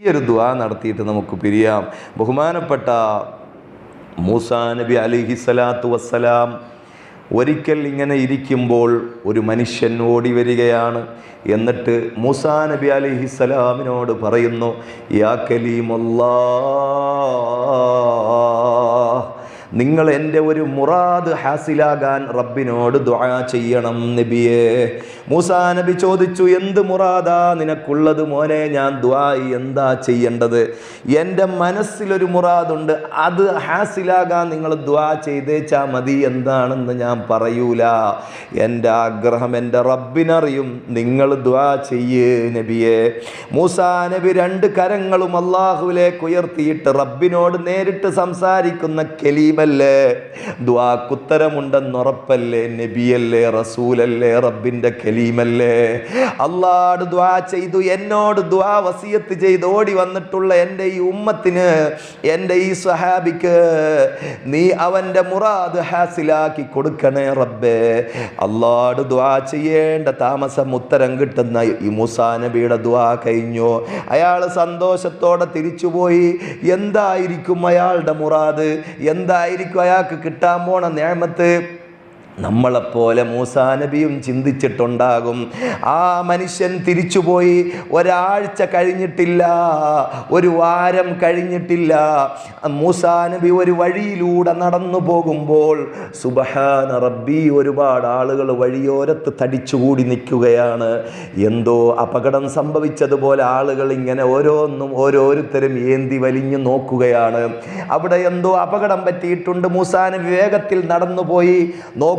ഈ ഒരു ദ്വാ നടത്തിയിട്ട് നമുക്ക് പിരിയാം. ബഹുമാനപ്പെട്ട മൂസാ നബി അലിഹി സ്വലാത്തു വസ്സലാം ഒരിക്കൽ ഇങ്ങനെ ഇരിക്കുമ്പോൾ ഒരു മനുഷ്യൻ ഓടി വരികയാണ്. എന്നിട്ട് മൂസാ നബി അലിഹി സ്വലാമിനോട് പറയുന്നു യാ കലീമല്ലാ നിങ്ങൾ എന്റെ ഒരു മുറാദ് ഹാസിലാകാൻ റബ്ബിനോട് ദുആ ചെയ്യണം നബിയേ. മൂസാ നബി ചോദിച്ചു എന്ത് മുറാദാ നിനക്കുള്ളത് മോനെ? ഞാൻ ദുആ എന്താ ചെയ്യേണ്ടത്? എന്റെ മനസ്സിലൊരു മുറാദുണ്ട്. അത് ഹാസിലാകാൻ നിങ്ങൾ ദുആ ചെയ്തേച്ചാ മതി എന്താണെന്ന് ഞാൻ പറയൂല. എന്റെ ആഗ്രഹം എന്റെ റബ്ബിനറിയും നിങ്ങൾ ദുആ ചെയ്യേ നബിയേ. മൂസാ നബി രണ്ട് കരങ്ങളും അള്ളാഹുവിലേക്ക് ഉയർത്തിയിട്ട് റബ്ബിനോട് നേരിട്ട് സംസാരിക്കുന്ന കലീമല്ലേ ദ്വാക്കുത്തരമുണ്ടെന്നുറപ്പല്ലേ നബിയല്ലേ റസൂലല്ലേ റബ്ബിന്റെ കലീമല്ലേ? അള്ളാട് ദ്വാ ചെയ്തു എന്നോട് ദ്വാ വസിയത്ത് ചെയ്ത് ഓടി വന്നിട്ടുള്ള എന്റെ ഈ ഉമ്മത്തിന് എന്റെ ഈ സഹാബിക്ക് നീ അവന്റെ മുറാദ് ഹാസിലാക്കി കൊടുക്കണേ റബ്ബേ. അള്ളാട് ദ്വാ ചെയ്യേണ്ട താമസം ഉത്തരം കിട്ടുന്ന ഈ മുസാ നബിയുടെ ദ്വാ കഴിഞ്ഞു. അയാൾ സന്തോഷത്തോടെ തിരിച്ചുപോയി. എന്തായിരിക്കും അയാളുടെ മുറാദ്? എന്തായിരിക്കും അയാൾക്ക് കിട്ടാൻ പോണ നേമത്ത്. നമ്മളെപ്പോലെ മൂസാ നബിയും ചിന്തിച്ചിട്ടുണ്ടാകും. ആ മനുഷ്യൻ തിരിച്ചുപോയി ഒരാഴ്ച കഴിഞ്ഞിട്ടില്ല ഒരു വാരം കഴിഞ്ഞിട്ടില്ല. മൂസാ നബി ഒരു വഴിയിലൂടെ നടന്നു പോകുമ്പോൾ സുബഹാന റബ്ബി ഒരുപാട് ആളുകൾ വഴിയോരത്ത് തടിച്ചുകൂടി നിൽക്കുകയാണ്. എന്തോ അപകടം സംഭവിച്ചതുപോലെ ആളുകൾ ഇങ്ങനെ ഓരോന്നും ഓരോരുത്തരും ഏന്തി വലിഞ്ഞു നോക്കുകയാണ്. അവിടെ എന്തോ അപകടം പറ്റിയിട്ടുണ്ട്. മൂസാ നബി വേഗത്തിൽ നടന്നുപോയി.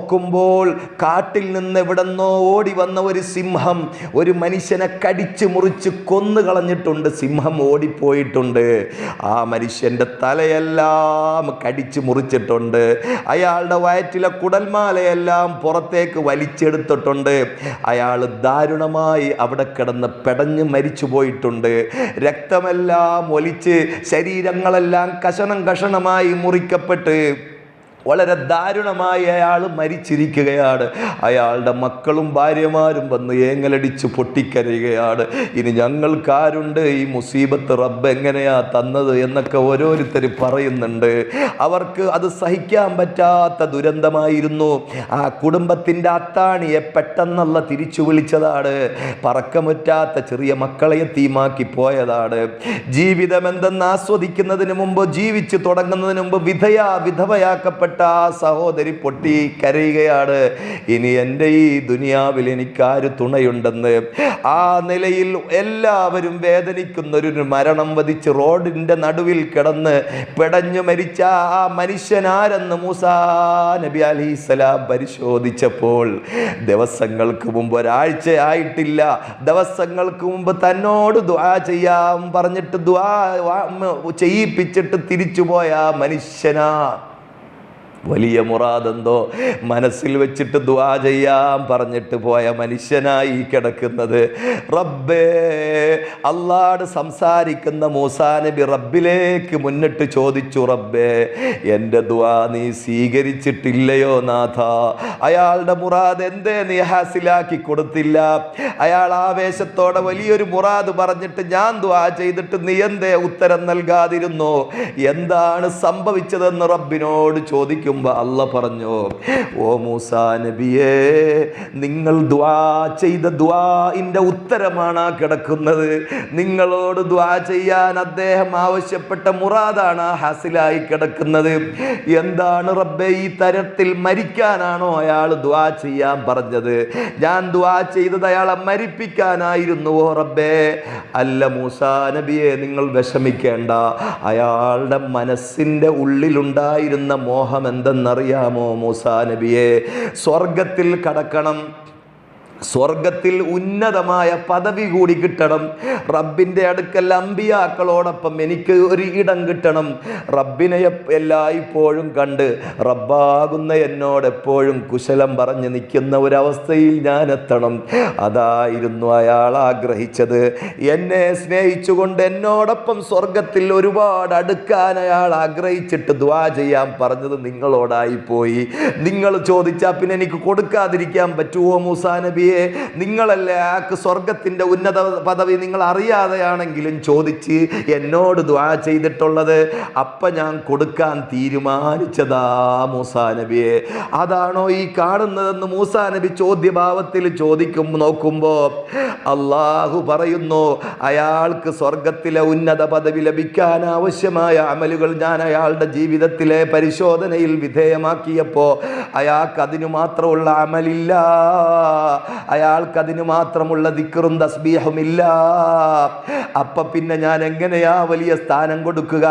നോക്കുമ്പോൾ കാട്ടിൽ നിന്ന് എവിടെന്നോ ഓടി വന്ന ഒരു സിംഹം ഒരു മനുഷ്യനെ കടിച്ചു മുറിച്ച് കൊന്നു കളഞ്ഞിട്ടുണ്ട്. സിംഹം ഓടിപ്പോയിട്ടുണ്ട്. ആ മനുഷ്യന്റെ തലയെല്ലാം കടിച്ചു മുറിച്ചിട്ടുണ്ട്. അയാളുടെ വയറ്റിലെ കുടൽമാലയെല്ലാം പുറത്തേക്ക് വലിച്ചെടുത്തിട്ടുണ്ട്. അയാൾ ദാരുണമായി അവിടെ കിടന്ന് പെടഞ്ഞ് മരിച്ചു പോയിട്ടുണ്ട്. രക്തമെല്ലാം ഒലിച്ച് ശരീരങ്ങളെല്ലാം കഷണം കഷണമായി മുറിക്കപ്പെട്ട് വളരെ ദാരുണമായി അയാൾ മരിച്ചിരിക്കുകയാണ്. അയാളുടെ മക്കളും ഭാര്യമാരും വന്ന് ഏങ്ങലടിച്ച് പൊട്ടിക്കരയുകയാണ്. ഇനി ഞങ്ങൾക്കാരുണ്ട് ഈ മുസീബത്ത് റബ്ബ് എങ്ങനെയാ തന്നത് എന്നൊക്കെ ഓരോരുത്തർ പറയുന്നുണ്ട്. അവർക്ക് അത് സഹിക്കാൻ പറ്റാത്ത ദുരന്തമായിരുന്നു. ആ കുടുംബത്തിന്റെ അത്താണിയെ പെട്ടെന്നുള്ള തിരിച്ചു വിളിച്ചതാണ്. പറക്കമുറ്റാത്ത ചെറിയ മക്കളെ തീമാക്കി പോയതാണ്. ജീവിതം എന്തെന്ന് ആസ്വദിക്കുന്നതിന് മുമ്പ് ജീവിച്ചു തുടങ്ങുന്നതിന് മുമ്പ് വിധയാ വിധവയാക്കപ്പെട്ട ആ സഹോദരി പൊട്ടി കരയുകയാണ്. ഇനി എന്റെ ഈ ദുനിയാവിൽ എനിക്കാര് തുണയുണ്ടെന്ന്. ആ നിലയിൽ എല്ലാവരും വേദനിക്കുന്ന ഒരു മരണം വധിച്ച് റോഡിന്റെ നടുവിൽ കിടന്ന് പിടഞ്ഞു മരിച്ച ആ മനുഷ്യനാരെന്ന് മൂസാ നബി അലിസ്ലാം പരിശോധിച്ചപ്പോൾ ദിവസങ്ങൾക്ക് മുമ്പ് ഒരാഴ്ച ആയിട്ടില്ല ദിവസങ്ങൾക്ക് മുമ്പ് തന്നോട് ദ്വാ ചെയ്യാം പറഞ്ഞിട്ട് ദ്വാ ചെയ്യിപ്പിച്ചിട്ട് തിരിച്ചുപോയ മനുഷ്യനാ. വലിയ മുറാദെന്തോ മനസ്സിൽ വെച്ചിട്ട് ദ്വാ ചെയ്യാൻ പറഞ്ഞിട്ട് പോയ മനുഷ്യനായി കിടക്കുന്നത് റബ്ബേ. അള്ളാട് സംസാരിക്കുന്ന മൂസാ നബി റബ്ബിലേക്ക് മുന്നിട്ട് ചോദിച്ചു റബ്ബേ എന്റെ ദ്വാ നീ സ്വീകരിച്ചിട്ടില്ലയോ നാഥ? അയാളുടെ മുറാദ് എന്തേ നീ ഹാസിലാക്കി കൊടുത്തില്ല? അയാൾ ആവേശത്തോടെ വലിയൊരു മുറാദ് പറഞ്ഞിട്ട് ഞാൻ ദ്വാ ചെയ്തിട്ട് നീ എന്തേ ഉത്തരം നൽകാതിരുന്നു? എന്താണ് സംഭവിച്ചതെന്ന് റബ്ബിനോട് ചോദിക്കും. ചോദിക്കുമ്പോൾ അല്ല പറഞ്ഞു ഓ മൂസാ നബിയേ നിങ്ങൾ ദ്വാ ചെയ്ത ദ്വാഇന്റെ ഉത്തരമാണ് ആ കിടക്കുന്നത്. നിങ്ങളോട് ദ്വാ ചെയ്യാൻ അദ്ദേഹം ആവശ്യപ്പെട്ട മുറാദാണ് ഹാസിലായി കിടക്കുന്നത്. എന്താണ് റബ്ബെ ഈ തരത്തിൽ മരിക്കാനാണോ അയാൾ ദ്വാ ചെയ്യാൻ പറഞ്ഞത്? ഞാൻ ദ്വാ ചെയ്തത് അയാളെ ഓ റബ്ബേ. അല്ല മൂസാ നബിയെ നിങ്ങൾ വിഷമിക്കേണ്ട. അയാളുടെ മനസ്സിന്റെ ഉള്ളിലുണ്ടായിരുന്ന മോഹം എന്തെന്നറിയാമോ മൂസാ നബിയെ? സ്വർഗത്തിൽ കടക്കണം. സ്വർഗത്തിൽ ഉന്നതമായ പദവി കൂടി കിട്ടണം. റബ്ബിന്റെ അടുക്കൽ അമ്പിയാക്കളോടൊപ്പം എനിക്ക് ഒരു ഇടം കിട്ടണം. റബ്ബിനെ എല്ലായ്പ്പോഴും കണ്ട് റബ്ബാകുന്ന എന്നോട് എപ്പോഴും കുശലം പറഞ്ഞ് നിൽക്കുന്ന ഒരവസ്ഥയിൽ ഞാൻ എത്തണം അതായിരുന്നു അയാൾ ആഗ്രഹിച്ചത്. എന്നെ സ്നേഹിച്ചുകൊണ്ട് എന്നോടൊപ്പം സ്വർഗത്തിൽ ഒരുപാട് അടുക്കാൻ അയാൾ ആഗ്രഹിച്ചിട്ട് ദ്വാ ചെയ്യാൻ പറഞ്ഞത് നിങ്ങളോടായി പോയി. നിങ്ങൾ ചോദിച്ചാൽ പിന്നെ എനിക്ക് കൊടുക്കാതിരിക്കാൻ പറ്റുമോ മൂസാ നബിയെ നബിയെ നിങ്ങളല്ലേ ആക്ക് സ്വർഗത്തിന്റെ ഉന്നത പദവി നിങ്ങൾ അറിയാതെയാണെങ്കിലും ചോദിച്ച് എന്നോട് ദ്വാ ചെയ്തിട്ടുള്ളത്? അപ്പ ഞാൻ കൊടുക്കാൻ തീരുമാനിച്ചതാ മൂസാ നബിയെ. അതാണോ ഈ കാണുന്നതെന്ന് മൂസാ നബി ചോദ്യഭാവത്തിൽ ചോദിക്കും നോക്കുമ്പോൾ അള്ളാഹു പറയുന്നു അയാൾക്ക് സ്വർഗത്തിലെ ഉന്നത പദവി ലഭിക്കാൻ ആവശ്യമായ അമലുകൾ ഞാൻ അയാളുടെ ജീവിതത്തിലെ പരിശോധനയിൽ വിധേയമാക്കിയപ്പോൾ അയാൾക്ക് അതിനു മാത്രമുള്ള അമലില്ല. അയാൾക്ക് അതിനു മാത്രമുള്ള ദിക്കറും തസ്ബീഹുമില്ല. അപ്പൊ പിന്നെ ഞാൻ എങ്ങനെയാ വലിയ സ്ഥാനം കൊടുക്കുക?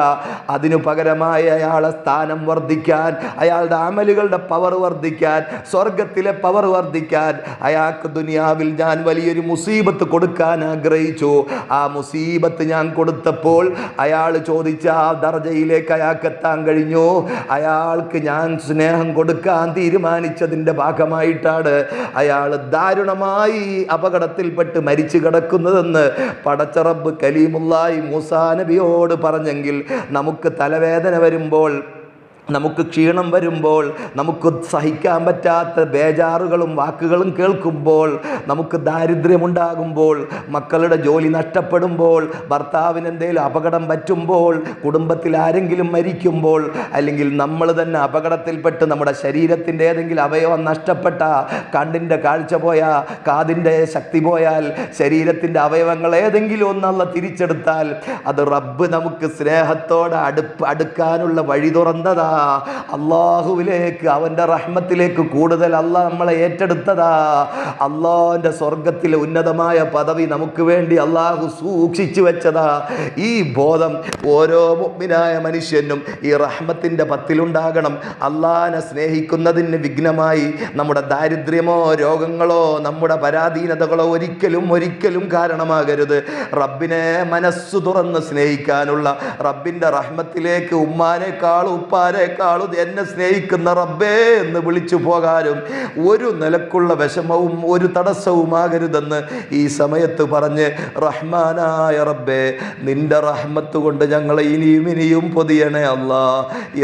അതിനു പകരമായി അയാളെ സ്ഥാനം വർദ്ധിക്കാൻ അയാളുടെ അമലുകളുടെ പവർ വർദ്ധിക്കാൻ സ്വർഗത്തിലെ പവർ വർദ്ധിക്കാൻ അയാൾക്ക് ദുനിയാവിൽ ഞാൻ വലിയൊരു മുസീബത്ത് കൊടുക്കാൻ ആഗ്രഹിച്ചു. ആ മുസീബത്ത് ഞാൻ കൊടുത്തപ്പോൾ അയാൾ ചോദിച്ച ആ ദർജയിലേക്ക് അയാൾക്ക് എത്താൻ കഴിഞ്ഞു. അയാൾക്ക് ഞാൻ സ്നേഹം കൊടുക്കാൻ തീരുമാനിച്ചതിന്റെ ഭാഗമായിട്ടാണ് അയാൾ ദാരുണമായി അപകടത്തിൽപ്പെട്ട് മരിച്ചു കിടക്കുന്നതെന്ന് പടച്ചറബ് കലീമുല്ലായി മൂസാ നബിയോട് പറഞ്ഞെങ്കിൽ നമുക്ക് തലവേദന വരുമ്പോൾ നമുക്ക് ക്ഷീണം വരുമ്പോൾ നമുക്ക് സഹിക്കാൻ പറ്റാത്ത ബേജാറുകളും വാക്കുകളും കേൾക്കുമ്പോൾ നമുക്ക് ദാരിദ്ര്യമുണ്ടാകുമ്പോൾ മക്കളുടെ ജോലി നഷ്ടപ്പെടുമ്പോൾ ഭർത്താവിന് എന്തെങ്കിലും അപകടം പറ്റുമ്പോൾ കുടുംബത്തിൽ ആരെങ്കിലും മരിക്കുമ്പോൾ അല്ലെങ്കിൽ നമ്മൾ തന്നെ അപകടത്തിൽപ്പെട്ട് നമ്മുടെ ശരീരത്തിന്റെ ഏതെങ്കിലും അവയവം നഷ്ടപ്പെട്ട കണ്ണിന്റെ കാഴ്ച പോയാൽ കാതിന്റെ ശക്തി പോയാൽ ശരീരത്തിന്റെ അവയവങ്ങൾ ഏതെങ്കിലും ഒന്നുള്ള തിരിച്ചെടുത്താൽ അത് റബ്ബ് നമുക്ക് സ്നേഹത്തോടെ അടുപ്പ് അടുക്കാനുള്ള വഴി തുറന്നതാ. അള്ളാഹുവിലേക്ക് അവന്റെ റഹ്മത്തിലേക്ക് കൂടുതൽ അള്ളാഹ് നമ്മളെ ഏറ്റെടുത്തതാ. അള്ളാഹിന്റെ സ്വർഗത്തിലെ ഉന്നതമായ പദവി നമുക്ക് വേണ്ടി അള്ളാഹു സൂക്ഷിച്ചു വെച്ചതാ. ഈ ബോധം ഓരോ മുഗ്മിനായ മനുഷ്യനും ഈ റഹ്മത്തിന്റെ പത്തിലുണ്ടാകണം. അള്ളാഹിനെ സ്നേഹിക്കുന്നതിന് വിഘ്നമായി നമ്മുടെ ദാരിദ്ര്യമോ രോഗങ്ങളോ നമ്മുടെ പരാധീനതകളോ ഒരിക്കലും ഒരിക്കലും കാരണമാകരുത്. റബ്ബിനെ മനസ്സു തുറന്ന് സ്നേഹിക്കാനുള്ള റബ്ബിന്റെ റഹ്മത്തിലേക്ക് ഉമ്മാനേക്കാളും ഉപ്പാനേക്കാളും എന്നെ സ്നേഹിക്കുന്ന റബ്ബേ എന്ന് വിളിച്ചു പോകാനും ഒരു നിലക്കുള്ള വിഷമവും ഒരു തടസ്സവുമാകരുതെന്ന് ഈ സമയത്ത് പറഞ്ഞ് റഹ്മാനായ റബ്ബേ നിന്റെ റഹ്മത്ത് കൊണ്ട് ഞങ്ങളെ ഇനിയും ഇനിയും പൊതിയണേ അല്ല.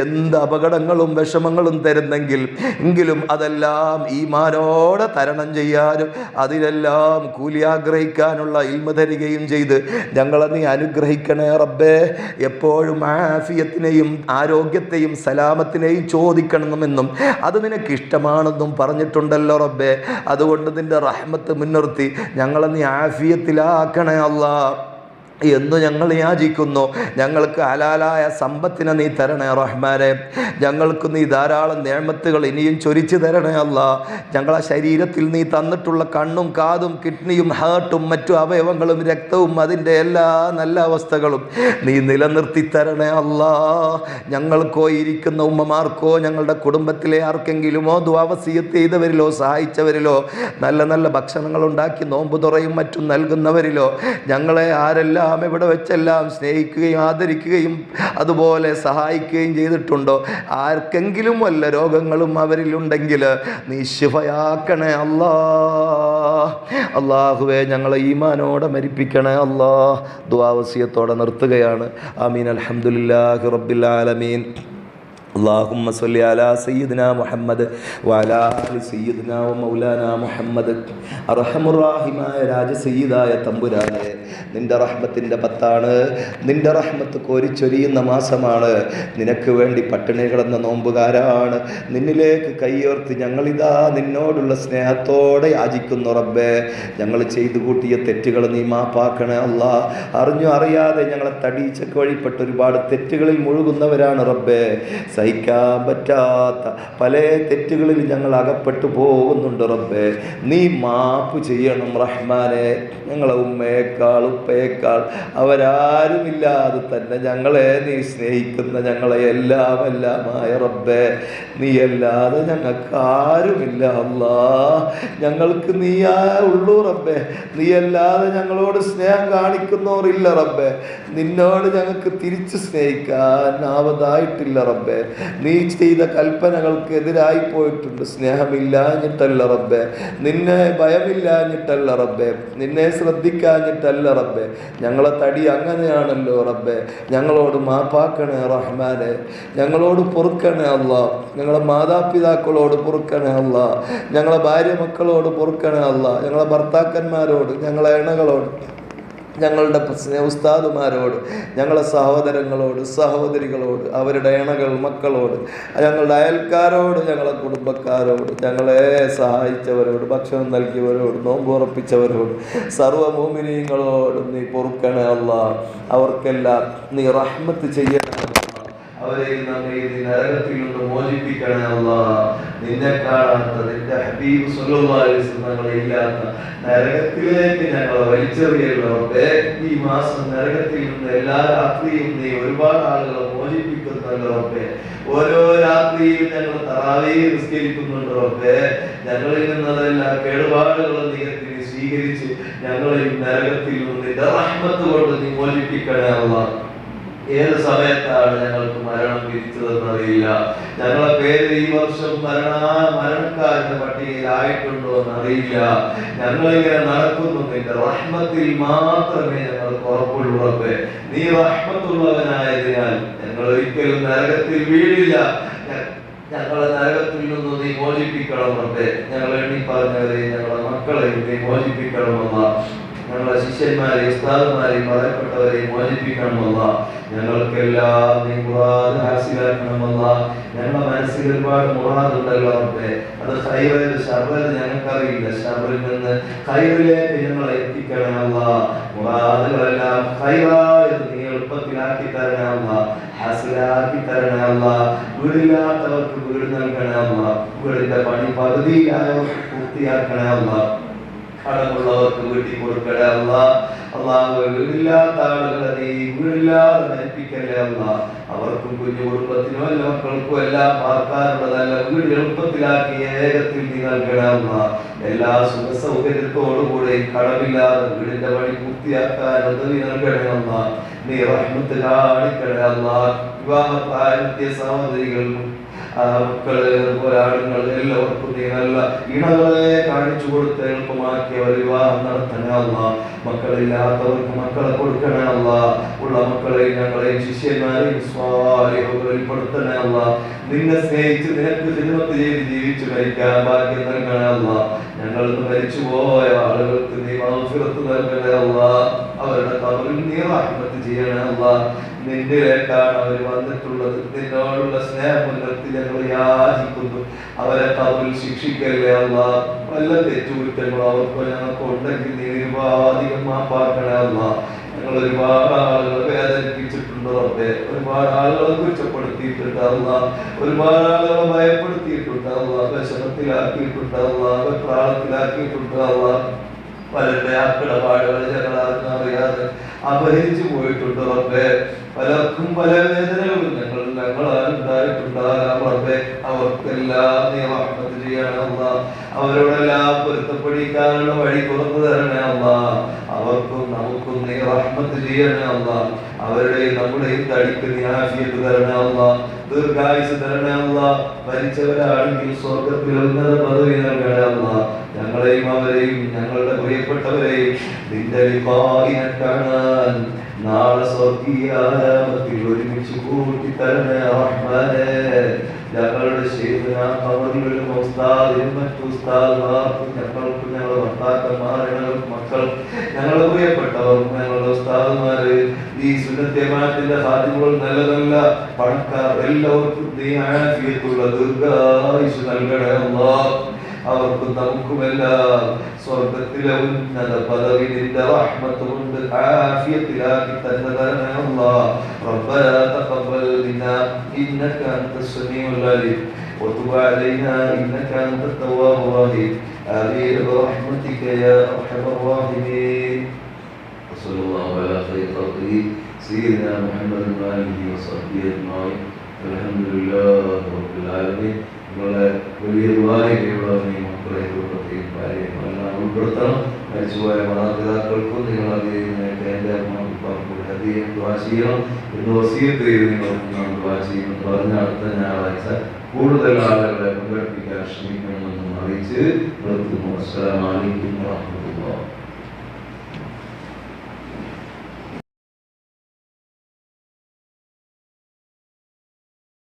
എന്ത് അപകടങ്ങളും വിഷമങ്ങളും തരുന്നെങ്കിൽ എങ്കിലും അതെല്ലാം ഈ മാനോടെ തരണം ചെയ്യാനും അതിലെല്ലാം കൂലി ആഗ്രഹിക്കാനുള്ള ഇൽമ തരികയും ചെയ്ത് ഞങ്ങളെ നീ അനുഗ്രഹിക്കണേ റബ്ബേ. എപ്പോഴും ആഫിയത്തിനെയും ആരോഗ്യത്തെയും സലാമത്തിനെയും ചോദിക്കണമെന്നും അത് നിനക്ക് ഇഷ്ടമാണെന്നും പറഞ്ഞിട്ടുണ്ടല്ലോ റബ്ബേ. അതുകൊണ്ട് നിന്റെ റഹ്മത്ത് മുൻനിർത്തി ഞങ്ങളെ നീ ആഫിയത്തിലാക്കണേ അല്ലാ എന്ന് ഞങ്ങൾ യാചിക്കുന്നു. ഞങ്ങൾക്ക് ഹലാലായ സമ്പത്തിനെ നീ തരണേ റഹ്മാനെ. ഞങ്ങൾക്ക് നീ ധാരാളം നേമത്തുകൾ ഇനിയും ചൊരിച്ചു തരണേ അല്ല. ഞങ്ങളെ ശരീരത്തിൽ നീ തന്നിട്ടുള്ള കണ്ണും കാതും കിഡ്നിയും ഹാർട്ടും മറ്റു അവയവങ്ങളും രക്തവും അതിന്റെ എല്ലാ നല്ല അവസ്ഥകളും നീ നിലനിർത്തി തരണേ അല്ല. ഞങ്ങൾക്കോ ഇരിക്കുന്ന ഉമ്മമാർക്കോ ഞങ്ങളുടെ കുടുംബത്തിലെ ആർക്കെങ്കിലുമോ ദ്വാവസീയത്ത് ചെയ്തവരിലോ സഹായിച്ചവരിലോ നല്ല നല്ല ഭക്ഷണങ്ങൾ ഉണ്ടാക്കി നോമ്പ് തുറയും മറ്റും നൽകുന്നവരിലോ ഞങ്ങളെ ആരെല്ലാം ഇവിടെ വെച്ചെല്ലാം സ്നേഹിക്കുകയും ആദരിക്കുകയും അതുപോലെ സഹായിക്കുകയും ചെയ്തിട്ടുണ്ടോ ആർക്കെങ്കിലും വല്ല രോഗങ്ങളും അവരിലുണ്ടെങ്കിൽ നീ ശിഫയാക്കണേ അല്ലാ അള്ളാഹുവെ ഞങ്ങളെ ഈമാനോടെ മരിപ്പിക്കണേ അല്ലാ ദ്വാവസ്യത്തോടെ നിർത്തുകയാണ് ആമീൻ അൽഹംദുലില്ലാഹി റബ്ബിൽ ആലമീൻ اللهم صل على سيدنا محمد وعلى آل سيدنا ومولانا محمد അർഹമുറാഹിമായ രാജസയ്യിദായ തമ്പുരാനെ നിന്റെ റഹ്മത്തിന്റെ പത്താണ്. നിന്റെ റഹ്മത്ത് കോരിച്ചൊരിയുന്ന മാസമാണ്. നിനക്ക് വേണ്ടി പട്ടിണി കിടന്ന നോമ്പുകാരാണ്. നിന്നിലേക്ക് കൈയോർത്ത് ഞങ്ങളിതാ നിന്നോടുള്ള സ്നേഹത്തോടെ യാചിക്കുന്നു റബ്ബേ. ഞങ്ങൾ ചെയ്തു കൂട്ടിയ തെറ്റുകൾ നീ മാപ്പാക്കണേ അല്ല. അറിഞ്ഞു അറിയാതെ ഞങ്ങളെ തടീച്ചക്ക് വഴിപ്പെട്ട് ഒരുപാട് തെറ്റുകളിൽ മുഴുകുന്നവരാണ് റബ്ബേ. സഹിക്കാൻ പറ്റാത്ത പല തെറ്റുകളിൽ ഞങ്ങൾ അകപ്പെട്ടു പോകുന്നുണ്ട് റബ്ബേ. നീ മാപ്പ് ചെയ്യണം റഹ്മാനെ. ഞങ്ങളെ ഉമ്മയേക്കാൾ ഉപ്പയേക്കാൾ അവരാരുമില്ലാതെ തന്നെ ഞങ്ങളെ നീ സ്നേഹിക്കുന്ന ഞങ്ങളെ എല്ലാം എല്ലാമായ റബ്ബേ നീ അല്ലാതെ ഞങ്ങൾക്ക് ആരുമില്ല അല്ലാ. ഞങ്ങൾക്ക് നീയാ ഉള്ളൂ റബ്ബേ. നീ അല്ലാതെ ഞങ്ങളോട് സ്നേഹം കാണിക്കുന്നവരില്ല റബ്ബേ. നിന്നോട് ഞങ്ങൾക്ക് തിരിച്ച് സ്നേഹിക്കാൻ ആവതായിട്ടില്ല റബ്ബേ. നീ ചെയ്ത കൽപ്പനകൾക്ക് എതിരായി പോയിട്ടുണ്ട്. സ്നേഹമില്ലാഞ്ഞിട്ടല്ല റബ്ബേ. നിന്നെ ഭയമില്ലാഞ്ഞിട്ടല്ല റബ്ബേ. നിന്നെ ശ്രദ്ധിക്കാഞ്ഞിട്ടല്ല റബ്ബേ. ഞങ്ങളെ തടി അങ്ങനെയാണല്ലോ റബ്ബെ. ഞങ്ങളോട് മാപ്പാക്കണേ റഹ്മാനെ. ഞങ്ങളോട് പൊറുക്കണേ അല്ല ഞങ്ങളെ മാതാപിതാക്കളോട് പൊറുക്കണേ അല്ല ഞങ്ങളെ ഭാര്യ മക്കളോട് പൊറുക്കണേ അല്ല ഞങ്ങളെ ഭർത്താക്കന്മാരോട് ഞങ്ങളെ ഇണകളോട് ഞങ്ങളുടെ ഉസ്താദുമാരോട് ഞങ്ങളുടെ സഹോദരങ്ങളോട് സഹോദരികളോട് അവരുടെ ഇണകൾ മക്കളോട് ഞങ്ങളുടെ അയൽക്കാരോട് ഞങ്ങളുടെ കുടുംബക്കാരോട് ഞങ്ങളെ സഹായിച്ചവരോട് ഭക്ഷണം നൽകിയവരോട് നോമ്പ് ഉറപ്പിച്ചവരോട് സർവമോമിനീങ്ങളോടും നീ പൊറുക്കണേ അല്ല അവർക്കെല്ലാം നീ റഹ്മത്ത് ചെയ്യണമല്ല. അവരെ നരകത്തിൽ നിന്ന് മോചിപ്പിക്കണേ അല്ല നിന്നെ കാണാത്ത നിന്റെ ഹബീബ് വസല്ലം ഇല്ലാത്ത നരകത്തിലേക്ക് ഞങ്ങൾ വലിച്ചെറിയല്ലോ റബ്ബേ. ഈ മാസം നരകത്തിൽ നിന്ന് എല്ലാ രാത്രിയും നീ ഒരുപാട് ആളുകളെ മോചിപ്പിക്കുന്നുണ്ടവർക്ക് ഓരോ രാത്രിയും ഞങ്ങൾ തറാവേ നിസ്കരിക്കുന്നുണ്ട് ഞങ്ങളിൽ നിന്നതെല്ലാം കേടുപാടുകളും നീ സ്വീകരിച്ച് ഞങ്ങളെ നരകത്തിൽ നിന്ന് നിന്റെ റഹ്മത്ത് കൊണ്ട് നീ മോചിപ്പിക്കണേ അല്ലാ ഏത് സമയത്താണ് ഞങ്ങൾക്ക് മരണം വിധിച്ചതെന്നറിയില്ല ഞങ്ങളെ പേര് ഈ വർഷം മരണ മരണക്കാരുടെ പട്ടികയിൽ ആയിട്ടുണ്ടോ എന്നറിയില്ല. ഞങ്ങളിങ്ങനെ നടക്കുന്നു നിന്റെ റഹ്മത്തിൽ മാത്രമേ ഞങ്ങൾക്ക് ഉറപ്പുള്ളൂ നീ റഹ്മത്തുള്ളവനായതിനാൽ ഞങ്ങൾ ഒരിക്കലും നരകത്തിൽ വീഴില്ല. ഞങ്ങളെ നരകത്തിൽ നിന്ന് നീ മോചിപ്പിക്കണം ഞങ്ങൾ എണ്ണി പറഞ്ഞവരെയും ഞങ്ങളെ മക്കളെയും നീ മോചിപ്പിക്കണമല്ല ഞങ്ങളെ ശിഷ്യന്മാരെ ഉസ്താദുമാരെയും പറയപ്പെട്ടവരെയും മോചിപ്പിക്കണമല്ല. ഞങ്ങൾക്കെല്ലാം നീ മുറാദ് ഹാസിലാക്കണമല്ല. ഞങ്ങളുടെ മനസ്സിൽ ഒരുപാട് മുറാദുണ്ടല്ലോ അവിടെ അത് ഹൈവേ ഷർറേത് ഞങ്ങൾക്കറിയില്ല. ഷർവിൽ നിന്ന് ഹൈവിലേക്ക് ഞങ്ങളെ എത്തിക്കണമല്ല. മുറാദുകളെല്ലാം ഹൈവായി നീ എളുപ്പത്തിലാക്കി തരണമല്ല. ഹാസിലാക്കി തരണമല്ല. വീടില്ലാത്തവർക്ക് വീട് നൽകണമല്ല. വീടിന്റെ പണി പകുതിയിലായവർക്ക് പൂർത്തിയാക്കണമല്ല. കടമുള്ളവർക്ക് വീട്ടിൽ കൊടുക്കട അല്ല അള്ളാഹു വീടില്ലാത്ത ആളുകളെ നീ വീടില്ലാതെ നയിപ്പിക്കല്ലേ അല്ല അവർക്കും കുഞ്ഞു കുടുംബത്തിനും എല്ലാ മക്കൾക്കും എല്ലാം പാർക്കാനുള്ളതല്ല വീട് എളുപ്പത്തിലാക്കി ഏകത്തിൽ നീ നൽകണേ എല്ലാ സുഖ സൗകര്യത്തോടുകൂടെ കടമില്ലാതെ വീടിന്റെ പണി പൂർത്തിയാക്കാൻ ഉദവി നൽകണേ അല്ല നീ റഹ്മത്ത് കാണിക്കണേ വിവാഹ വിവാഹപ്രായത്തിയ സഹോദരികൾക്കും പോരാടുങ്ങൾ എല്ലാവർക്കും നീ നല്ല ഇണകളെ കാണിച്ചു കൊടുത്ത് എളുപ്പമാക്കിയ ഒരു വിവാഹം നടത്തണേ അല്ല മക്കളില്ലാത്തവർക്ക് മക്കളെ കൊടുക്കണേ അല്ല ഉള്ള മക്കളെ ഞങ്ങളെയും ശിഷ്യന്മാരെയും സ്വാലിഹുകളിൽ പെടുത്തണേ അല്ല നിന്നെ സ്നേഹിച്ച് നിനക്ക് ജന്മത്ത് ചെയ്ത് ജീവിച്ചു മരിക്കാൻ ഭാഗ്യം നൽകണേ അല്ല ഞങ്ങൾ മരിച്ചുപോയ ആളുകൾക്ക് നീ മാഫിറത്ത് നൽകണേ അല്ല അവരുടെ കബറിൽ നീ റഹ്മത്ത് ചെയ്യണേ അല്ല നിന്റെലേക്കാണ് അവർ വന്നിട്ടുള്ളത്. നിന്നോടുള്ള സ്നേഹം മുൻനിർത്തി ഞങ്ങൾ യാചിക്കുന്നു. അവരെ കബറിൽ ശിക്ഷിക്കല്ലേ അല്ല വല്ല തെറ്റുകുറ്റങ്ങളോ അവർക്കോ ഞങ്ങൾക്ക് ഉണ്ടെങ്കിൽ നീ ഒരുപാധികം മാപ്പാക്കണേ അല്ല ഞങ്ങൾ ഒരുപാട് ആളുകളെ വേദനിപ്പിച്ചിട്ടുണ്ട് റബ്ബേ. ഒരുപാട് ആളുകളെ കുറ്റപ്പെടുത്തിയിട്ടുണ്ട് അല്ല ഒരുപാട് ആളുകളെ ഭയപ്പെടുത്തിയിട്ടുണ്ട് അല്ല വിഷമത്തിലാക്കിയിട്ടുണ്ട് അല്ല പ്രാണത്തിലാക്കിയിട്ടുണ്ട് അല്ല പലരുടെ അക്കിടപാടുകൾ ഞങ്ങൾ അറിയാതെ അപഹരിച്ചു പോയിട്ടുണ്ട് റബ്ബേ. പലർക്കും പല വേദനകളും ഞങ്ങൾ ഞങ്ങളാൽ ഉണ്ടായിട്ടുണ്ടാകാം റബ്ബേ. അവർക്കെല്ലാം റഹ്മത്ത് ചെയ്യണം അമ്മ അവരോടെല്ലാം പൊരുത്തപ്പെടിക്കാനുള്ള വഴി തുറന്നു തരണേ അമ്മ അവർക്കും നമുക്കും നീ റഹ്മത്ത് ചെയ്യണേ അമ്മ അവരുടെയും നമ്മുടെയും തടിക്ക് നീ ആഫിയത്ത് തരണേ അമ്മ ദീർഘായുസ് തരണേ അമ്മ മരിച്ചവരാണെങ്കിൽ സ്വർഗത്തിൽ ഉന്നത പദവി നൽകണേ അല്ല. ഞങ്ങളെയും അവരെയും ഞങ്ങളുടെ പ്രിയപ്പെട്ടവരെയും നിന്റെ ലിഖാഇനെ കാണാൻ നാളെ സ്വർഗീയാമത്തിൽ ഒരുമിച്ച് കൂട്ടി തരണേ ഞങ്ങളുടെ കവറിലും ഉസ്താദിനും മറ്റു ഉസ്താദ്മാർക്കും ഞങ്ങൾക്കും ഞങ്ങളുടെ ഭർത്താക്കന്മാരും മക്കൾ ഞങ്ങളുടെ പ്രിയപ്പെട്ടവർക്കും ഞങ്ങളുടെ ഉസ്താദ്മാർ ഈ സുന്നത്യമാനത്തിന്റെ സാധ്യതകൾ നല്ല നല്ല പണക്കാർ എല്ലാവർക്കും നീ ആഫിയത്തുള്ള ദീർഘായുസ് നൽകണേ അല്ലാഹ് അവർക്കും നമുക്കുമെല്ലാം സ്വർഗത്തിലെ ഉന്നത പദവി നിന്റെ റഹ്മത്ത് കൊണ്ട് ആഫിയത്തിലാക്കി തന്നെ തരണേ അല്ലാഹ് ربنا تقبل منا انك انت السميع العليم وتب علينا انك انت التواب الرحيم امين برحمتك يا ارحم الراحمين وصلى الله على خير خلقه سيدنا محمد واله وصحبه اجمعين الحمد لله رب العالمين നിങ്ങളെ വലിയ ദുബായിലുള്ള ഈ മക്കളെ കുടുംബത്തെയും ഭാര്യയും എല്ലാം ഉൾപ്പെടുത്തണം. മരിച്ചുപോയ മാതാപിതാക്കൾക്കും നിങ്ങൾ അതിനായിട്ട് എന്റെ കൂടെ അധികം ദ്വാ ചെയ്യണം. എന്ന് വസീയത്ത് ചെയ്ത് നിങ്ങൾ ദ്വാ ചെയ്യുമെന്ന് പറഞ്ഞ അടുത്ത ഞായറാഴ്ച കൂടുതൽ ആളുകളെ പങ്കെടുപ്പിക്കാൻ ശ്രമിക്കണമെന്നും അറിയിച്ച് നിർത്തുന്നു. അസ്സലാമലൈക്കും വാഹമത്തുള്ള